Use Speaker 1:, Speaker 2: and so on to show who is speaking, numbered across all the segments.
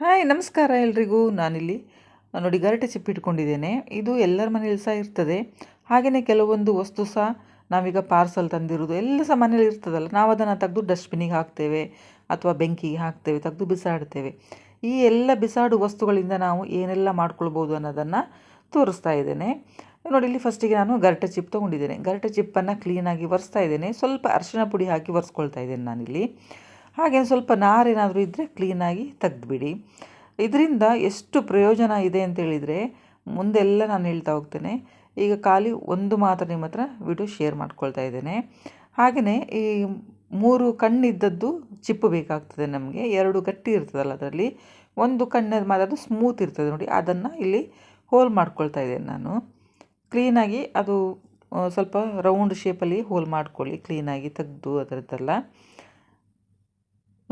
Speaker 1: Hi, ನಮಸ್ಕಾರ ಎಲ್ರಿಗೂ. ನಾನಿಲ್ಲಿ. ನೋಡಿ ಗರಟೆ ಚಿಪ್ಪು ಇಟ್ಕೊಂಡಿದ್ದೇನೆ. ಇದು ಎಲ್ಲರ ಮನೇಲಿ ಸಹ ಇರ್ತದೆ. ಹಾಗೆಯೇ ಕೆಲವೊಂದು ವಸ್ತು ಸಹ ನಾವೀಗ ಪಾರ್ಸಲ್ ತಂದಿರೋದು ಎಲ್ಲ ಸಹ ಮನೇಲಿ ಇರ್ತದಲ್ಲ. ನಾವು ಅದನ್ನು ತೆಗೆದು ಡಸ್ಟ್ಬಿನ್ನಿಗೆ ಹಾಕ್ತೇವೆ ಅಥವಾ ಬೆಂಕಿಗೆ ಹಾಕ್ತೇವೆ, ತೆಗೆದು ಬಿಸಾಡ್ತೇವೆ. ಈ ಎಲ್ಲ ಬಿಸಾಡು ವಸ್ತುಗಳಿಂದ ನಾವು ಏನೆಲ್ಲ ಮಾಡ್ಕೊಳ್ಬೋದು ಅನ್ನೋದನ್ನು ತೋರಿಸ್ತಾ ಇದ್ದೇನೆ. ನೋಡಿ, ಇಲ್ಲಿ ಫಸ್ಟಿಗೆ ನಾನು ಗರಟೆ ಚಿಪ್ ತೊಗೊಂಡಿದ್ದೇನೆ. ಗರಟೆ ಚಿಪ್ಪನ್ನು ಕ್ಲೀನಾಗಿ ಒರೆಸ್ತಾ ಇದ್ದೇನೆ. ಸ್ವಲ್ಪ ಅರಿಶಿನ ಪುಡಿ ಹಾಕಿ ಒರೆಸ್ಕೊಳ್ತಾ ಇದ್ದೇನೆ ನಾನಿಲ್ಲಿ. ಹಾಗೆ ಸ್ವಲ್ಪ ನಾರೇನಾದರೂ ಇದ್ದರೆ ಕ್ಲೀನಾಗಿ ತೆಗೆದುಬಿಡಿ. ಇದರಿಂದ ಎಷ್ಟು ಪ್ರಯೋಜನ ಇದೆ ಅಂತ ಹೇಳಿದರೆ ಮುಂದೆಲ್ಲ ನಾನು ಹೇಳ್ತಾ ಹೋಗ್ತೇನೆ. ಈಗ ಖಾಲಿ ಒಂದು ಮಾತ್ರ ನಿಮ್ಮ ಹತ್ರ ವಿಡಿಯೋ ಶೇರ್ ಮಾಡ್ಕೊಳ್ತಾ ಇದ್ದೇನೆ. ಹಾಗೆಯೇ ಈ ಮೂರು ಕಣ್ಣಿದ್ದದ್ದು ಚಿಪ್ಪು ಬೇಕಾಗ್ತದೆ ನಮಗೆ. ಎರಡು ಗಟ್ಟಿ ಇರ್ತದಲ್ಲ ಅದರಲ್ಲಿ. ಒಂದು ಕಣ್ಣದ ಮಾತ್ರ ಅದು ಸ್ಮೂತ್ ಇರ್ತದೆ ನೋಡಿ. ಅದನ್ನು ಇಲ್ಲಿ ಹೋಲ್ ಮಾಡ್ಕೊಳ್ತಾ ಇದ್ದೇನೆ ನಾನು. ಕ್ಲೀನಾಗಿ ಅದು ಸ್ವಲ್ಪ ರೌಂಡ್ ಶೇಪಲ್ಲಿ ಹೋಲ್ ಮಾಡ್ಕೊಳ್ಳಿ. ಕ್ಲೀನಾಗಿ ತೆಗೆದು ಅದರದ್ದೆಲ್ಲ.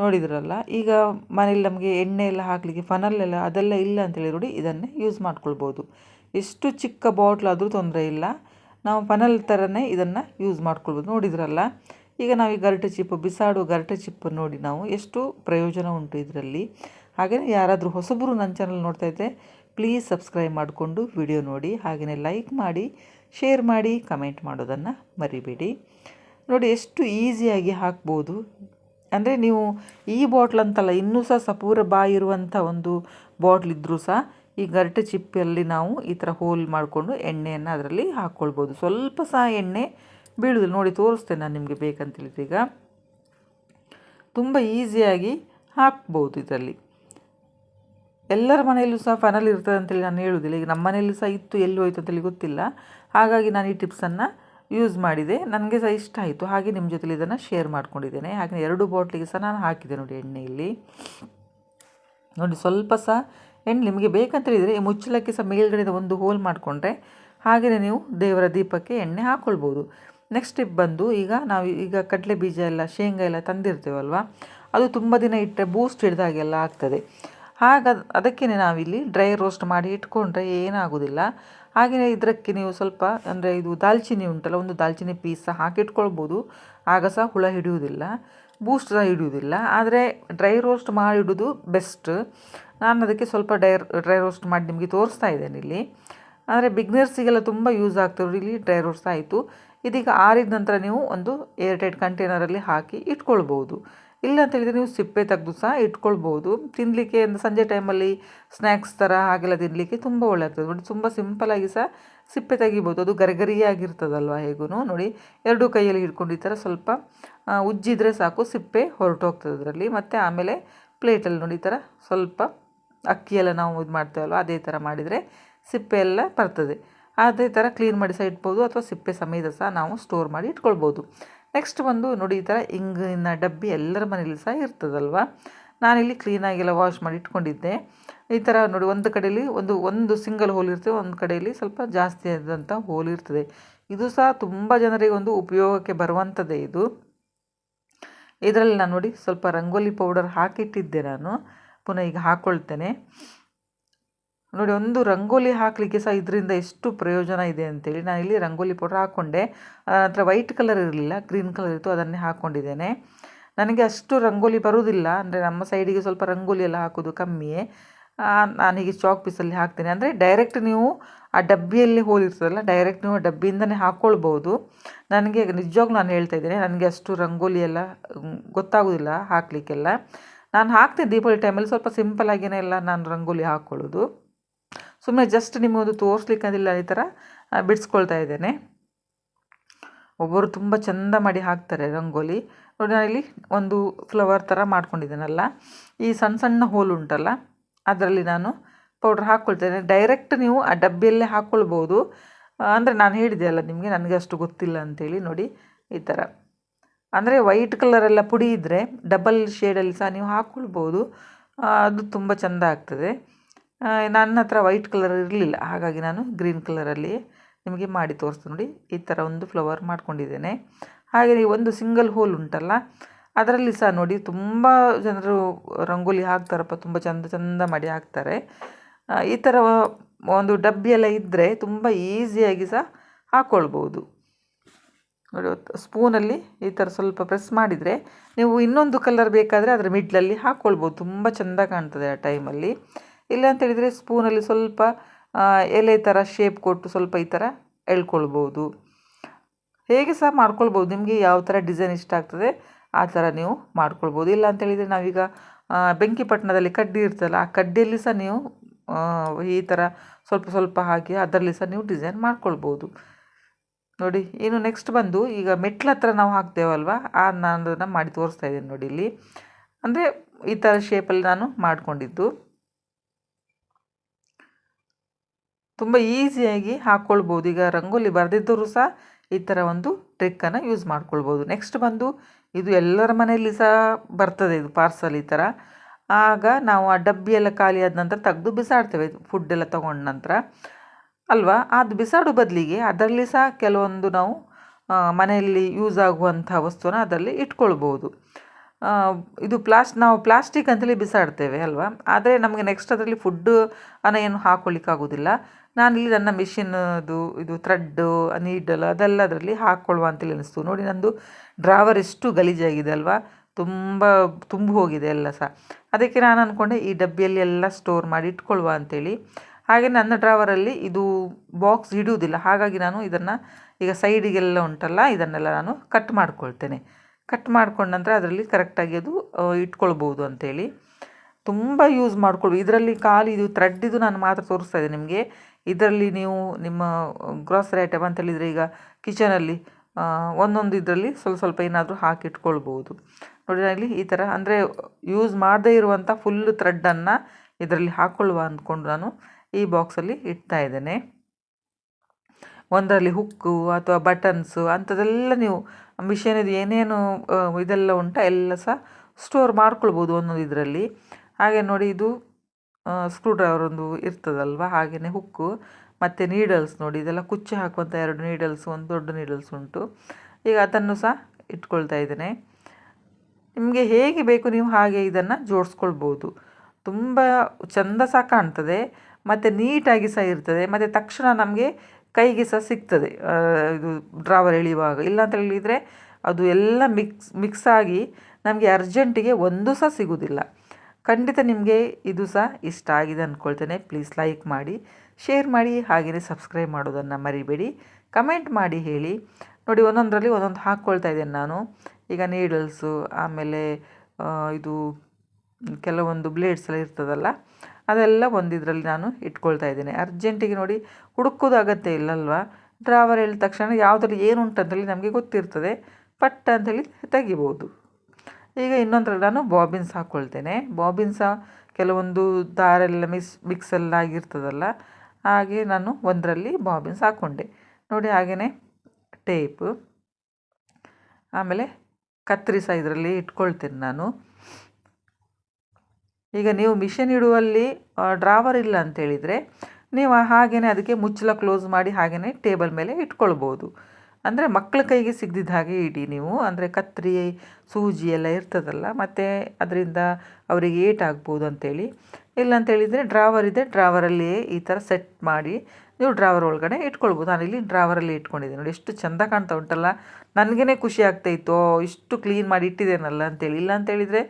Speaker 1: ನೋಡಿದ್ರಲ್ಲ, ಈಗ ಮನೇಲಿ ನಮಗೆ ಎಣ್ಣೆ ಎಲ್ಲ ಹಾಕಲಿಕ್ಕೆ ಫನಲ್ಲೆಲ್ಲ ಅದೆಲ್ಲ ಇಲ್ಲ ಅಂತೇಳಿ ನೋಡಿ ಇದನ್ನೇ ಯೂಸ್ ಮಾಡ್ಕೊಳ್ಬೋದು. ಎಷ್ಟು ಚಿಕ್ಕ ಬಾಟ್ಲ್ ಆದರೂ ತೊಂದರೆ ಇಲ್ಲ. ನಾವು ಫನಲ್ ಥರನೇ ಇದನ್ನು ಯೂಸ್ ಮಾಡ್ಕೊಳ್ಬೋದು. ನೋಡಿದ್ರಲ್ಲ, ಈಗ ನಾವು ಈ ಗರಟೆ ಚಿಪ್ಪು ಬಿಸಾಡುವ ಗರಟೆ ಚಿಪ್ಪು ನೋಡಿ ನಾವು ಎಷ್ಟು ಪ್ರಯೋಜನ ಉಂಟು ಇದರಲ್ಲಿ. ಹಾಗೆಯೇ ಯಾರಾದರೂ ಹೊಸಬರು ನನ್ನ ಚಾನಲ್ ನೋಡ್ತಾ ಇದ್ದರೆ ಪ್ಲೀಸ್ ಸಬ್ಸ್ಕ್ರೈಬ್ ಮಾಡಿಕೊಂಡು ವಿಡಿಯೋ ನೋಡಿ ಹಾಗೆಯೇ ಲೈಕ್ ಮಾಡಿ ಶೇರ್ ಮಾಡಿ ಕಮೆಂಟ್ ಮಾಡೋದನ್ನು ಮರಿಬೇಡಿ. ನೋಡಿ ಎಷ್ಟು ಈಸಿಯಾಗಿ ಹಾಕ್ಬೋದು. ಅಂದರೆ ನೀವು ಈ ಬಾಟ್ಲ್ ಅಂತಲ್ಲ, ಇನ್ನೂ ಸಹ ಸಪೂರ ಬಾಯಿ ಇರುವಂಥ ಒಂದು ಬಾಟ್ಲ್ ಇದ್ದರೂ ಸಹ ಈ ಗರಟೆ ಚಿಪ್ಪಲ್ಲಿ ನಾವು ಈ ಥರ ಹೋಲ್ ಮಾಡಿಕೊಂಡು ಎಣ್ಣೆಯನ್ನು ಅದರಲ್ಲಿ ಹಾಕ್ಕೊಳ್ಬೋದು ಸ್ವಲ್ಪ ಸಹ ಎಣ್ಣೆ ಬೀಳುವುದಿಲ್ಲ ನೋಡಿ, ತೋರಿಸ್ತೇನೆ ನಾನು ನಿಮಗೆ ಬೇಕಂತೇಳಿದ್ರೆ ಈಗ. ತುಂಬ ಈಸಿಯಾಗಿ ಹಾಕ್ಬೋದು ಇದರಲ್ಲಿ. ಎಲ್ಲರ ಮನೆಯಲ್ಲೂ ಸಹ ಫನಲ್ ಇರ್ತದೆ ಅಂತೇಳಿ ನಾನು ಹೇಳುವುದಿಲ್ಲ ಈಗ ನಮ್ಮ ಮನೆಯಲ್ಲೂ ಸಹ ಇತ್ತು, ಎಲ್ಲಿ ಹೋಯ್ತು ಅಂತೇಳಿ ಗೊತ್ತಿಲ್ಲ. ಹಾಗಾಗಿ ನಾನು ಈ ಟಿಪ್ಸನ್ನು ಯೂಸ್ ಮಾಡಿದೆ. ನನಗೆ ಸಹ ಇಷ್ಟ ಆಯಿತು. ಹಾಗೆ ನಿಮ್ಮ ಜೊತೆಲಿ ಇದನ್ನು ಶೇರ್ ಮಾಡ್ಕೊಂಡಿದ್ದೇನೆ. ಹಾಗೆ ಎರಡು ಬಾಟ್ಲಿಗೆ ಸಹ ನಾನು ಹಾಕಿದೆ ನೋಡಿ ಎಣ್ಣೆಯಲ್ಲಿ. ನೋಡಿ ಸ್ವಲ್ಪ ಸಹ ಎಣ್ಣೆ ನಿಮಗೆ ಬೇಕಂತೇಳಿದರೆ ಈ ಮುಚ್ಚಳಕ್ಕೆ ಸಹ ಮೇಲ್ಗಡೆ ಒಂದು ಹೋಲ್ ಮಾಡಿಕೊಂಡ್ರೆ ಹಾಗೆಯೇ ನೀವು ದೇವರ ದೀಪಕ್ಕೆ ಎಣ್ಣೆ ಹಾಕ್ಕೊಳ್ಬೋದು ನೆಕ್ಸ್ಟ್ ಸ್ಟೆಪ್ ಬಂದು ಈಗ ನಾವು ಈಗ ಕಡಲೆ ಬೀಜ ಎಲ್ಲ, ಶೇಂಗಾ ಎಲ್ಲ ತಂದಿರ್ತೇವಲ್ವ? ಅದು ತುಂಬ ದಿನ ಇಟ್ಟರೆ ಬೂಸ್ಟ್ ಹಿಡ್ದಾಗೆಲ್ಲ ಆಗ್ತದೆ. ಹಾಗ ಅದಕ್ಕೇ ನಾವಿಲ್ಲಿ ಡ್ರೈ ರೋಸ್ಟ್ ಮಾಡಿ ಇಟ್ಕೊಂಡ್ರೆ ಏನಾಗೋದಿಲ್ಲ. ಹಾಗೆಯೇ ಇದಕ್ಕೆ ನೀವು ಸ್ವಲ್ಪ ಅಂದರೆ ಇದು ದಾಲ್ಚಿನ್ನಿ ಉಂಟಲ್ಲ, ಒಂದು ದಾಲ್ಚಿನ್ನಿ ಪೀಸ್ ಸಹ ಹಾಕಿಟ್ಕೊಳ್ಬೋದು. ಆಗ ಸಹ ಹುಳ ಹಿಡಿಯುವುದಿಲ್ಲ ಬೂಸ್ಟ್ ಸಹ ಹಿಡಿಯುವುದಿಲ್ಲ. ಆದರೆ ಡ್ರೈ ರೋಸ್ಟ್ ಮಾಡಿಡೋದು ಬೆಸ್ಟ್ ನಾನು ಅದಕ್ಕೆ ಸ್ವಲ್ಪ ಡೈ ಡ್ರೈ ರೋಸ್ಟ್ ಮಾಡಿ ನಿಮಗೆ ತೋರಿಸ್ತಾ ಇದ್ದೇನೆ ಇಲ್ಲಿ. ಆದರೆ ಬಿಗ್ನರ್ಸಿಗೆಲ್ಲ ತುಂಬ ಯೂಸ್ ಆಗ್ತದೆ ಇಲ್ಲಿ ಡ್ರೈ ರೋಸ್ಟ್ ಆಯಿತು. ಇದೀಗ ಆರಿದ ನಂತರ ನೀವು ಒಂದು ಏರ್ಟೈಟ್ ಕಂಟೈನರಲ್ಲಿ ಹಾಕಿ ಇಟ್ಕೊಳ್ಬೋದು. ಇಲ್ಲ ಅಂತ ಹೇಳಿದರೆ ನೀವು ಸಿಪ್ಪೆ ತೆಗೆದು ಸಹ ಇಟ್ಕೊಳ್ಬೋದು. ತಿನ್ನಲಿಕ್ಕೆ ಸಂಜೆ ಟೈಮಲ್ಲಿ ಸ್ನ್ಯಾಕ್ಸ್ ಥರ ಹಾಗೆಲ್ಲ ತಿನ್ನಲಿಕ್ಕೆ ತುಂಬ ಒಳ್ಳೆ ಆಗ್ತದೆ ನೋಡಿ, ತುಂಬ ಸಿಂಪಲಾಗಿ ಸಹ ಸಿಪ್ಪೆ ತೆಗಿಬೋದು. ಅದು ಗರಿಗರಿಯಾಗಿರ್ತದಲ್ವ ಹೇಗೂ ನೋಡಿ, ಎರಡೂ ಕೈಯಲ್ಲಿ ಹಿಡ್ಕೊಂಡು ಈ ಥರ ಸ್ವಲ್ಪ ಉಜ್ಜಿದ್ರೆ ಸಾಕು ಸಿಪ್ಪೆ ಹೊರಟೋಗ್ತದೆ ಅದರಲ್ಲಿ. ಮತ್ತು ಆಮೇಲೆ ಪ್ಲೇಟಲ್ಲಿ ನೋಡಿ ಈ ಥರ ಸ್ವಲ್ಪ ಅಕ್ಕಿಯೆಲ್ಲ ನಾವು ಇದು ಮಾಡ್ತೇವಲ್ವ, ಅದೇ ಥರ ಮಾಡಿದರೆ ಸಿಪ್ಪೆ ಎಲ್ಲ ಬರ್ತದೆ. ಅದೇ ಥರ ಕ್ಲೀನ್ ಮಾಡಿ ಸಹ ಇಟ್ಬೋದು ಅಥವಾ ಸಿಪ್ಪೆ ಸಮೇತ ಸಹ ನಾವು ಸ್ಟೋರ್ ಮಾಡಿ ಇಟ್ಕೊಳ್ಬೋದು. ನೆಕ್ಸ್ಟ್ ಬಂದು ನೋಡಿ ಈ ಥರ ಇಂಗಿನ ಡಬ್ಬಿ ಎಲ್ಲರ ಮನೇಲಿ ಸಹ ಇರ್ತದಲ್ವ? ನಾನಿಲ್ಲಿ ಕ್ಲೀನಾಗೆಲ್ಲ ವಾಶ್ ಮಾಡಿ ಇಟ್ಕೊಂಡಿದ್ದೆ. ಈ ಥರ ನೋಡಿ ಒಂದು ಕಡೆಯಲ್ಲಿ ಒಂದು ಒಂದು ಸಿಂಗಲ್ ಹೋಲ್ ಇರ್ತದೆ ಒಂದು ಕಡೆಯಲ್ಲಿ ಸ್ವಲ್ಪ ಜಾಸ್ತಿ ಆದಂಥ ಹೋಲ್ ಇರ್ತದೆ. ಇದು ಸಹ ತುಂಬ ಜನರಿಗೆ ಒಂದು ಉಪಯೋಗಕ್ಕೆ ಬರುವಂಥದ್ದೇ ಇದು. ಇದರಲ್ಲಿ ನಾನು ನೋಡಿ ಸ್ವಲ್ಪ ರಂಗೋಲಿ ಪೌಡರ್ ಹಾಕಿಟ್ಟಿದ್ದೆ ನಾನು. ಪುನಃ ಈಗ ಹಾಕ್ಕೊಳ್ತೇನೆ ನೋಡಿ, ಒಂದು ರಂಗೋಲಿ ಹಾಕಲಿಕ್ಕೆ ಸಹ ಇದರಿಂದ ಎಷ್ಟು ಪ್ರಯೋಜನ ಇದೆ ಅಂತೇಳಿ ನಾನು ಇಲ್ಲಿ ರಂಗೋಲಿ ಪೌಡರ್ ಹಾಕ್ಕೊಂಡೆ. ನಂತರ ವೈಟ್ ಕಲರ್ ಇರಲಿಲ್ಲ, ಗ್ರೀನ್ ಕಲರ್ ಇತ್ತು, ಅದನ್ನೇ ಹಾಕ್ಕೊಂಡಿದ್ದೇನೆ. ನನಗೆ ಅಷ್ಟು ರಂಗೋಲಿ ಬರುವುದಿಲ್ಲ, ಅಂದರೆ ನಮ್ಮ ಸೈಡಿಗೆ ಸ್ವಲ್ಪ ರಂಗೋಲಿ ಎಲ್ಲ ಹಾಕೋದು ಕಮ್ಮಿಯೇ. ನಾನು ಹೀಗೆ ಚಾಕ್ ಪೀಸಲ್ಲಿ ಹಾಕ್ತೇನೆ. ಅಂದರೆ ಡೈರೆಕ್ಟ್ ನೀವು ಆ ಡಬ್ಬಿಯಲ್ಲಿ ಹೋಲಿರ್ತದಲ್ಲ ಡೈರೆಕ್ಟ್ ನೀವು ಡಬ್ಬಿಯಿಂದನೇ ಹಾಕ್ಕೊಳ್ಬೋದು ನನಗೆ ನಿಜವಾಗ್ಲೂ ನಾನು ಹೇಳ್ತಾ ಇದ್ದೇನೆ, ನನಗೆ ಅಷ್ಟು ರಂಗೋಲಿ ಎಲ್ಲ ಗೊತ್ತಾಗೋದಿಲ್ಲ ಹಾಕಲಿಕ್ಕೆಲ್ಲ. ನಾನು ಹಾಕ್ತೀನಿ ದೀಪಾವಳಿ ಟೈಮಲ್ಲಿ ಸ್ವಲ್ಪ ಸಿಂಪಲ್ ಆಗಿನೇ ಎಲ್ಲ ನಾನು ರಂಗೋಲಿ ಹಾಕ್ಕೊಳ್ಳೋದು ಸುಮ್ಮನೆ ಜಸ್ಟ್ ನಿಮಗೊಂದು ತೋರಿಸ್ಲಿಕ್ಕೆ ಅದಿಲ್ಲ ಈ ಥರ ಬಿಡಿಸ್ಕೊಳ್ತಾ ಇದ್ದೇನೆ. ಒಬ್ಬರು ತುಂಬ ಚೆಂದ ಮಾಡಿ ಹಾಕ್ತಾರೆ ರಂಗೋಲಿ. ನೋಡಿ ನಾನಿಲ್ಲಿ ಒಂದು ಫ್ಲವರ್ ಥರ ಮಾಡ್ಕೊಂಡಿದ್ದೇನಲ್ಲ. ಈ ಸಣ್ಣ ಸಣ್ಣ ಹೋಲ್ ಉಂಟಲ್ಲ, ಅದರಲ್ಲಿ ನಾನು ಪೌಡ್ರ್ ಹಾಕ್ಕೊಳ್ತೇನೆ. ಡೈರೆಕ್ಟ್ ನೀವು ಆ ಡಬ್ಬಿಯಲ್ಲೇ ಹಾಕ್ಕೊಳ್ಬೋದು. ಅಂದರೆ ನಾನು ಹೇಳಿದೆ ಅಲ್ಲ ನಿಮಗೆ, ನನಗೆ ಅಷ್ಟು ಗೊತ್ತಿಲ್ಲ ಅಂಥೇಳಿ ನೋಡಿ ಈ ಥರ ಅಂದರೆ ವೈಟ್ ಕಲರೆಲ್ಲ ಪುಡಿ ಇದ್ದರೆ ಡಬಲ್ ಶೇಡಲ್ಲಿ ಸಹ ನೀವು ಹಾಕ್ಕೊಳ್ಬೋದು. ಅದು ತುಂಬ ಚೆಂದ ಆಗ್ತದೆ. ನನ್ನ ಹತ್ರ ವೈಟ್ ಕಲರ್ ಇರಲಿಲ್ಲ, ಹಾಗಾಗಿ ನಾನು ಗ್ರೀನ್ ಕಲರಲ್ಲಿ ನಿಮಗೆ ಮಾಡಿ ತೋರಿಸ್ತೀನಿ ನೋಡಿ. ಈ ಥರ ಒಂದು ಫ್ಲವರ್ ಮಾಡ್ಕೊಂಡಿದ್ದೇನೆ. ಹಾಗೆ ಒಂದು ಸಿಂಗಲ್ ಹೋಲ್ ಉಂಟಲ್ಲ, ಅದರಲ್ಲಿ ಸಹ ನೋಡಿ ತುಂಬ ಜನರು ರಂಗೋಲಿ ಹಾಕ್ತಾರಪ್ಪ, ತುಂಬ ಚಂದ ಚಂದ ಮಾಡಿ ಹಾಕ್ತಾರೆ. ಈ ಥರ ಒಂದು ಡಬ್ಬಿಯೆಲ್ಲ ಇದ್ದರೆ ತುಂಬ ಈಸಿಯಾಗಿ ಸಹ ಹಾಕ್ಕೊಳ್ಬೋದು ನೋಡಿ ಸ್ಪೂನಲ್ಲಿ ಈ ಥರ ಸ್ವಲ್ಪ ಪ್ರೆಸ್ ಮಾಡಿದರೆ ನೀವು ಇನ್ನೊಂದು ಕಲರ್ ಬೇಕಾದರೆ ಅದರ ಮಿಡ್ಲಲ್ಲಿ ಹಾಕ್ಕೊಳ್ಬೋದು ತುಂಬ ಚೆಂದ ಕಾಣ್ತದೆ ಆ ಟೈಮಲ್ಲಿ ಇಲ್ಲ ಅಂತೇಳಿದರೆ ಸ್ಪೂನಲ್ಲಿ ಸ್ವಲ್ಪ ಎಲೆ ಥರ ಶೇಪ್ ಕೊಟ್ಟು ಸ್ವಲ್ಪ ಈ ಥರ ಎಳ್ಕೊಳ್ಬೋದು. ಹೇಗೆ ಸಹ ಮಾಡ್ಕೊಳ್ಬೋದು, ನಿಮಗೆ ಯಾವ ಥರ ಡಿಸೈನ್ ಇಷ್ಟ ಆಗ್ತದೆ, ಆ ಥರ ನೀವು ಮಾಡ್ಕೊಳ್ಬೋದು. ಇಲ್ಲ ಅಂತೇಳಿದರೆ ನಾವೀಗ ಬೆಂಕಿಪಟ್ಟಣದಲ್ಲಿ ಕಡ್ಡಿ ಇರ್ತಲ್ಲ, ಆ ಕಡ್ಡಿಯಲ್ಲಿ ಸಹ ನೀವು ಈ ಥರ ಸ್ವಲ್ಪ ಸ್ವಲ್ಪ ಹಾಕಿ ಅದರಲ್ಲಿ ಸಹ ನೀವು ಡಿಸೈನ್ ಮಾಡ್ಕೊಳ್ಬೋದು. ನೋಡಿ, ಇನ್ನು ನೆಕ್ಸ್ಟ್ ಬಂದು ಈಗ ಮೆಟ್ಲ ಹತ್ರ ನಾವು ಹಾಕ್ತೇವಲ್ವ, ಆ ನಾನು ಅದನ್ನು ಮಾಡಿ ತೋರಿಸ್ತಾ ಇದ್ದೀನಿ ನೋಡಿ ಇಲ್ಲಿ. ಅಂದರೆ ಈ ಥರ ಶೇಪಲ್ಲಿ ನಾನು ಮಾಡಿಕೊಂಡಿದ್ದು. ತುಂಬ ಈಸಿಯಾಗಿ ಹಾಕ್ಕೊಳ್ಬೋದು ಈಗ ರಂಗೋಲಿ ಬರೆದಿದ್ದರೂ ಸಹ ಈ ಥರ ಒಂದು ಟ್ರಿಕ್ಕನ್ನು ಯೂಸ್ ಮಾಡ್ಕೊಳ್ಬೋದು. ನೆಕ್ಸ್ಟ್ ಬಂದು ಇದು ಎಲ್ಲರ ಮನೆಯಲ್ಲಿ ಸಹ ಬರ್ತದೆ ಇದು ಪಾರ್ಸಲ್ ಈ ಥರ ಆಗ ನಾವು ಆ ಡಬ್ಬಿ ಎಲ್ಲ ಖಾಲಿ ಆದ ನಂತರ ತೆಗೆದು ಬಿಸಾಡ್ತೇವೆ. ಫುಡ್ ಎಲ್ಲ ತೊಗೊಂಡ ನಂತರ. ಅಲ್ವಾ? ಅದು ಬಿಸಾಡೋ ಬದಲಿಗೆ ಅದರಲ್ಲಿ ಸಹ ಕೆಲವೊಂದು ನಾವು ಮನೆಯಲ್ಲಿ ಯೂಸ್ ಆಗುವಂಥ ವಸ್ತುನ ಅದರಲ್ಲಿ ಇಟ್ಕೊಳ್ಬೋದು. ಇದು ಪ್ಲಾಸ್ಟ್ ನಾವು ಪ್ಲಾಸ್ಟಿಕ್ ಅಂತೇಳಿ ಬಿಸಾಡ್ತೇವೆ ಅಲ್ವಾ? ಆದರೆ ನಮಗೆ ನೆಕ್ಸ್ಟ್ ಅದರಲ್ಲಿ ಫುಡ್ ಅನ್ನ ಏನು ಹಾಕ್ಕೊಳ್ಳಿಕ್ಕಾಗೋದಿಲ್ಲ ನಾನಿಲ್ಲಿ ನನ್ನ ಮಿಷಿನ್ದು, ಇದು ಥ್ರೆಡ್ಡು ನೀಡಲ್ ಅದೆಲ್ಲ ಅದರಲ್ಲಿ ಹಾಕ್ಕೊಳ್ಳುವ ಅಂತೇಳಿ ಅನಿಸ್ತು. ನೋಡಿ ನಂದು ಡ್ರಾವರ್ ಎಷ್ಟು ಗಲೀಜಾಗಿದೆ ಅಲ್ವಾ? ತುಂಬ ತುಂಬಿ ಹೋಗಿದೆ ಎಲ್ಲ ಸಹ. ಅದಕ್ಕೆ ನಾನು ಅಂದ್ಕೊಂಡೆ ಈ ಡಬ್ಬಿಯಲ್ಲಿ ಎಲ್ಲ ಸ್ಟೋರ್ ಮಾಡಿ ಇಟ್ಕೊಳ್ಳುವ ಅಂತೇಳಿ ಹಾಗೆ ನನ್ನ ಡ್ರಾವರಲ್ಲಿ ಇದು ಬಾಕ್ಸ್ ಇಡುವುದಿಲ್ಲ. ಹಾಗಾಗಿ ನಾನು ಇದನ್ನು ಈಗ ಸೈಡಿಗೆಲ್ಲ ಉಂಟಲ್ಲ, ಇದನ್ನೆಲ್ಲ ನಾನು ಕಟ್ ಮಾಡ್ಕೊಳ್ತೇನೆ. ಕಟ್ ಮಾಡ್ಕೊಂಡ ನಂತರ ಅದರಲ್ಲಿ ಕರೆಕ್ಟಾಗಿ ಅದು ಇಟ್ಕೊಳ್ಬೋದು ಅಂತೇಳಿ ತುಂಬ ಯೂಸ್ ಮಾಡ್ಕೊಳ್ಬೋದು ಇದರಲ್ಲಿ ಖಾಲಿ ಇದು ಥ್ರೆಡ್ ನಾನು ಮಾತ್ರ ತೋರಿಸ್ತಾ ಇದ್ದೆ ನಿಮಗೆ. ಇದರಲ್ಲಿ ನೀವು ನಿಮ್ಮ ಗ್ರಾಸರಿ ಐಟಮ್ ಅಂತ ಹೇಳಿದರೆ ಈಗ ಕಿಚನಲ್ಲಿ ಒಂದೊಂದು ಇದರಲ್ಲಿ ಸ್ವಲ್ಪ ಸ್ವಲ್ಪ ಏನಾದರೂ ಹಾಕಿಟ್ಕೊಳ್ಬೋದು. ನೋಡಿ ನಾನಿಲ್ಲಿ ಈ ಥರ ಅಂದರೆ ಯೂಸ್ ಮಾಡದೇ ಇರುವಂಥ ಫುಲ್ ಥ್ರೆಡ್ಡನ್ನು ಇದರಲ್ಲಿ ಹಾಕ್ಕೊಳ್ಳುವ ಅಂದ್ಕೊಂಡು ನಾನು ಈ ಬಾಕ್ಸಲ್ಲಿ ಇಡ್ತಾ ಇದ್ದೇನೆ. ಒಂದರಲ್ಲಿ ಹುಕ್ಕು ಅಥವಾ ಬಟನ್ಸು ಅಂಥದ್ದೆಲ್ಲ ನೀವು ಮಿಷಿನದು ಏನೇನು ಇದೆಲ್ಲ ಉಂಟ, ಎಲ್ಲ ಸಹ ಸ್ಟೋರ್ ಮಾಡ್ಕೊಳ್ಬೋದು ಒಂದೊಂದು ಇದರಲ್ಲಿ. ಹಾಗೆ ನೋಡಿ ಇದು ಸ್ಕ್ರೂ ಡ್ರೈವರ್ ಒಂದು ಇರ್ತದಲ್ವ? ಹಾಗೆಯೇ ಹುಕ್ಕು, ಮತ್ತು ನೀಡಲ್ಸ್ ನೋಡಿ, ಇದೆಲ್ಲ ಕುಚ್ಚು ಹಾಕುವಂಥ ಎರಡು ನೀಡಲ್ಸ್ ಒಂದು ದೊಡ್ಡ ನೀಡಲ್ಸ್ ಉಂಟು. ಈಗ ಅದನ್ನು ಸಹ ಇಟ್ಕೊಳ್ತಾ ಇದ್ದೇನೆ. ನಿಮಗೆ ಹೇಗೆ ಬೇಕು ನೀವು ಹಾಗೆ ಇದನ್ನು ಜೋಡಿಸ್ಕೊಳ್ಬೋದು ತುಂಬ ಚೆಂದ ಸಹ ಕಾಣ್ತದೆ, ಮತ್ತು ನೀಟಾಗಿ ಸಹ ಇರ್ತದೆ, ಮತ್ತು ತಕ್ಷಣ ನಮಗೆ ಕೈಗೆ ಸಹ ಸಿಗ್ತದೆ ಇದು ಡ್ರಾವರ್ ಎಳೆಯುವಾಗ. ಇಲ್ಲಾಂತ ಹೇಳಿದರೆ ಅದು ಎಲ್ಲ ಮಿಕ್ಸ್ ಮಿಕ್ಸ್ ಆಗಿ ನಮಗೆ ಅರ್ಜೆಂಟಿಗೆ ಒಂದು ಸಹ ಸಿಗೋದಿಲ್ಲ. ಖಂಡಿತ ನಿಮಗೆ ಇದು ಸಹ ಇಷ್ಟ ಆಗಿದೆ ಅಂದ್ಕೊಳ್ತೇನೆ. ಪ್ಲೀಸ್ ಲೈಕ್ ಮಾಡಿ ಶೇರ್ ಮಾಡಿ, ಹಾಗೆಯೇ ಸಬ್ಸ್ಕ್ರೈಬ್ ಮಾಡೋದನ್ನು ಮರಿಬೇಡಿ. ಕಮೆಂಟ್ ಮಾಡಿ ಹೇಳಿ. ನೋಡಿ, ಒಂದೊಂದರಲ್ಲಿ ಒಂದೊಂದು ಹಾಕ್ಕೊಳ್ತಾ ಇದ್ದೇನೆ ನಾನು. ಈಗ ನೀಡಲ್ಸು ಆಮೇಲೆ ಇದು ಕೆಲವೊಂದು ಬ್ಲೇಡ್ಸ್ ಎಲ್ಲ ಇರ್ತದಲ್ಲ, ಅದೆಲ್ಲ ಒಂದಿದ್ರಲ್ಲಿ ನಾನು ಇಟ್ಕೊಳ್ತಾ ಇದ್ದೇನೆ. ಅರ್ಜೆಂಟಿಗೆ ನೋಡಿ ಹುಡುಕೋದು ಅಗತ್ಯ ಇಲ್ಲಲ್ವ? ಡ್ರಾವರ್ ಹೇಳಿದ ತಕ್ಷಣ ಯಾವುದ್ರಲ್ಲಿ ಏನು ಉಂಟಂತೇಳಿ ನಮಗೆ ಗೊತ್ತಿರ್ತದೆ. ಪಟ್ಟ ಅಂಥೇಳಿ ತೆಗಿಬೋದು. ಈಗ ಇನ್ನೊಂದರಲ್ಲಿ ನಾನು ಬಾಬಿನ್ಸ್ ಹಾಕ್ಕೊಳ್ತೇನೆ ಬಾಬಿನ್ಸ ಕೆಲವೊಂದು ದಾರೆಲ್ಲ ಮಿಕ್ಸ್ ಮಿಕ್ಸೆಲ್ಲ ಆಗಿರ್ತದಲ್ಲ ಹಾಗೆ ನಾನು ಒಂದರಲ್ಲಿ ಬಾಬಿನ್ಸ್ ಹಾಕ್ಕೊಂಡೆ ನೋಡಿ ಹಾಗೆಯೇ ಟೇಪ್. ಆಮೇಲೆ ಕತ್ತರಿ ಸಹ ಇದರಲ್ಲಿ ಇಟ್ಕೊಳ್ತೇನೆ ನಾನು. ಈಗ ನೀವು ಮಿಷನ್ ಇಡುವಲ್ಲಿ ಡ್ರಾವರ್ ಇಲ್ಲ ಅಂತೇಳಿದರೆ ನೀವು ಹಾಗೆಯೇ ಅದಕ್ಕೆ ಮುಚ್ಚಲ ಕ್ಲೋಸ್ ಮಾಡಿ ಹಾಗೆಯೇ ಟೇಬಲ್ ಮೇಲೆ ಇಟ್ಕೊಳ್ಬೋದು. ಅಂದರೆ ಮಕ್ಕಳ ಕೈಗೆ ಸಿಗ್ದಿದ್ದ ಹಾಗೆ ಇಡಿ ನೀವು. ಅಂದರೆ ಕತ್ತರಿ ಸೂಜಿ ಎಲ್ಲ ಇರ್ತದಲ್ಲ, ಮತ್ತು ಅದರಿಂದ ಅವರಿಗೆ ಏಟ್ ಆಗ್ಬೋದು ಅಂತೇಳಿ. ಇಲ್ಲ ಅಂತೇಳಿದರೆ ಡ್ರಾವರ್ ಇದೆ ಡ್ರಾವರಲ್ಲಿಯೇ ಈ ಥರ ಸೆಟ್ ಮಾಡಿ ನೀವು ಡ್ರಾವರ್ ಒಳಗಡೆ ಇಟ್ಕೊಳ್ಬೋದು. ನಾನಿಲ್ಲಿ ಡ್ರಾವರಲ್ಲಿ ಇಟ್ಕೊಂಡಿದ್ದೆ. ನೋಡಿ, ಎಷ್ಟು ಚೆಂದ ಕಾಣ್ತಾ ಉಂಟಲ್ಲ. ನನಗೇ ಖುಷಿ ಆಗ್ತಾಯಿತ್ತು ಇಷ್ಟು ಕ್ಲೀನ್ ಮಾಡಿ ಇಟ್ಟಿದ್ದೇನಲ್ಲ ಅಂತೇಳಿ. ಇಲ್ಲ ಅಂತೇಳಿದರೆ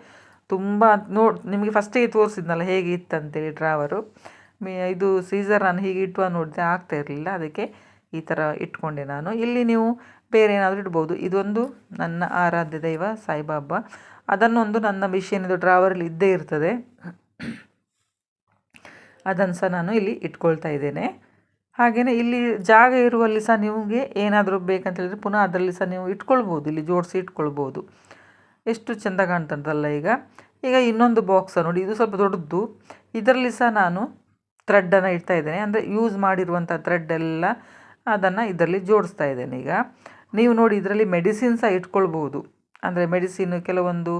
Speaker 1: ತುಂಬ ನೋಡಿ, ನಿಮಗೆ ಫಸ್ಟಿಗೆ ತೋರಿಸಿದ್ನಲ್ಲ ಹೇಗೆ ಇತ್ತಂತೇಳಿ ಡ್ರಾವರು. ಮೀ, ಇದು ಸೀಸರ್ ನಾನು ಹೀಗೆ ಇಟ್ಟು ನೋಡಿದೆ ಆಗ್ತಾ ಇರಲಿಲ್ಲ. ಅದಕ್ಕೆ ಈ ಥರ ಇಟ್ಕೊಂಡೆ ನಾನು. ಇಲ್ಲಿ ನೀವು ಬೇರೆ ಏನಾದರೂ ಇಡ್ಬೋದು. ಇದೊಂದು ನನ್ನ ಆರಾಧ್ಯ ದೈವ ಸಾಯಿಬಾಬಾ. ಅದನ್ನೊಂದು ನನ್ನ ಮಿಷಿನಿದು ಡ್ರಾವರಲ್ಲಿ ಇದ್ದೇ ಇರ್ತದೆ. ಅದನ್ನು ಸಹ ನಾನು ಇಲ್ಲಿ ಇಟ್ಕೊಳ್ತಾ ಇದ್ದೇನೆ. ಹಾಗೆಯೇ ಇಲ್ಲಿ ಜಾಗ ಇರುವಲ್ಲಿ ಸಹ ನಿಮಗೆ ಏನಾದರೂ ಬೇಕಂತ ಹೇಳಿದರೆ ಪುನಃ ಅದರಲ್ಲಿ ಸಹ ನೀವು ಇಟ್ಕೊಳ್ಬೋದು. ಇಲ್ಲಿ ಜೋಡಿಸಿ ಇಟ್ಕೊಳ್ಬೋದು. ಎಷ್ಟು ಚೆಂದ ಕಾಣ್ತಂತಲ್ಲ ಈಗ. ಈಗ ಇನ್ನೊಂದು ಬಾಕ್ಸ ನೋಡಿ, ಇದು ಸ್ವಲ್ಪ ದೊಡ್ಡದು ಇದರಲ್ಲಿ ಸಹ ನಾನು ಥ್ರೆಡ್ಡನ್ನು ಇಡ್ತಾ ಇದ್ದೇನೆ. ಅಂದರೆ ಯೂಸ್ ಮಾಡಿರುವಂಥ ಥ್ರೆಡ್ ಎಲ್ಲ ಅದನ್ನು ಇದರಲ್ಲಿ ಜೋಡಿಸ್ತಾ ಇದ್ದೇನೆ ಈಗ. ನೀವು ನೋಡಿ ಇದರಲ್ಲಿ ಮೆಡಿಸಿನ್ ಸಹ ಇಟ್ಕೊಳ್ಬೋದು ಅಂದರೆ ಮೆಡಿಸಿನ್ ಕೆಲವೊಂದು,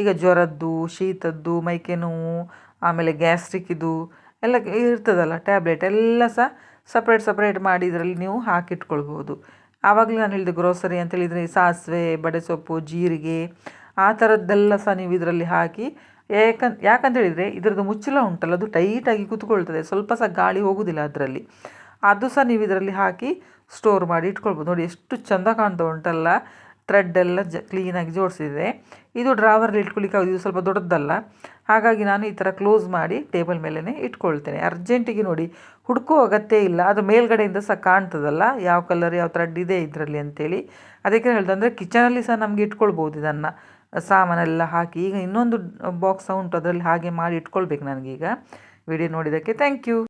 Speaker 1: ಈಗ ಜ್ವರದ್ದು, ಶೀತದ್ದು, ಮೈಕೆ ನೋವು, ಆಮೇಲೆ ಗ್ಯಾಸ್ಟ್ರಿಕ್ಕಿದು ಎಲ್ಲ ಇರ್ತದಲ್ಲ ಟ್ಯಾಬ್ಲೆಟ್ ಎಲ್ಲ ಸಹ ಸಪ್ರೇಟ್ ಸಪ್ರೇಟ್ ಮಾಡಿ ಇದರಲ್ಲಿ ನೀವು ಹಾಕಿಟ್ಕೊಳ್ಬೋದು ಆವಾಗಲೇ ನಾನು ಹೇಳಿದೆ ಗ್ರೋಸರಿ ಅಂತ ಹೇಳಿದರೆ ಸಾಸಿವೆ ಬಡೆಸೊಪ್ಪು ಜೀರಿಗೆ, ಆ ಥರದ್ದೆಲ್ಲ ಸಹ ನೀವು ಇದರಲ್ಲಿ ಹಾಕಿ, ಯಾಕಂತ ಯಾಕಂತ ಹೇಳಿದರೆ ಇದರದ್ದು ಮುಚ್ಚಲ ಉಂಟಲ್ಲ, ಅದು ಟೈಟಾಗಿ ಕೂತ್ಕೊಳ್ತದೆ. ಸ್ವಲ್ಪ ಸಹ ಗಾಳಿ ಹೋಗೋದಿಲ್ಲ ಅದರಲ್ಲಿ. ಅದು ಸಹ ನೀವು ಇದರಲ್ಲಿ ಹಾಕಿ ಸ್ಟೋರ್ ಮಾಡಿ ಇಟ್ಕೊಳ್ಬೋದು. ನೋಡಿ ಎಷ್ಟು ಚೆಂದ ಕಾಣ್ತಾ ಉಂಟಲ್ಲ. ಥ್ರೆಡ್ ಎಲ್ಲ ಜ ಕ್ಲೀನಾಗಿ ಜೋಡಿಸಿದೆ. ಇದು ಡ್ರಾವರಲ್ಲಿ ಇಟ್ಕೊಳ್ಳಿಕ್ಕೆ ಆಗೋದು ಇದು ಸ್ವಲ್ಪ ದೊಡ್ಡದಲ್ಲ. ಹಾಗಾಗಿ ನಾನು ಈ ಥರ ಕ್ಲೋಸ್ ಮಾಡಿ ಟೇಬಲ್ ಮೇಲೇ ಇಟ್ಕೊಳ್ತೇನೆ. ಅರ್ಜೆಂಟಿಗೆ ನೋಡಿ ಹುಡುಕೋ ಅಗತ್ಯ ಇಲ್ಲ. ಅದು ಮೇಲ್ಗಡೆಯಿಂದ ಸಹ ಕಾಣ್ತದಲ್ಲ, ಯಾವ ಕಲರ್ ಯಾವ ಥ್ರೆಡ್ ಇದೆ ಇದರಲ್ಲಿ ಅಂತೇಳಿ. ಅದಕ್ಕೆ ಹೇಳ್ದೆ ಅಂದರೆ ಕಿಚನಲ್ಲಿ ಸಹ ನಮಗೆ ಇಟ್ಕೊಳ್ಬೋದು ಇದನ್ನು. ಸಾಮಾನೆಲ್ಲ ಹಾಕಿ, ಈಗ ಇನ್ನೊಂದು ಬಾಕ್ಸ್ ಉಂಟು, ಅದರಲ್ಲಿ ಹಾಗೆ ಮಾಡಿ ಇಟ್ಕೊಳ್ಬೇಕು ನನಗೀಗ. ವಿಡಿಯೋ ನೋಡಿದ್ದಕ್ಕೆ ಥ್ಯಾಂಕ್ ಯು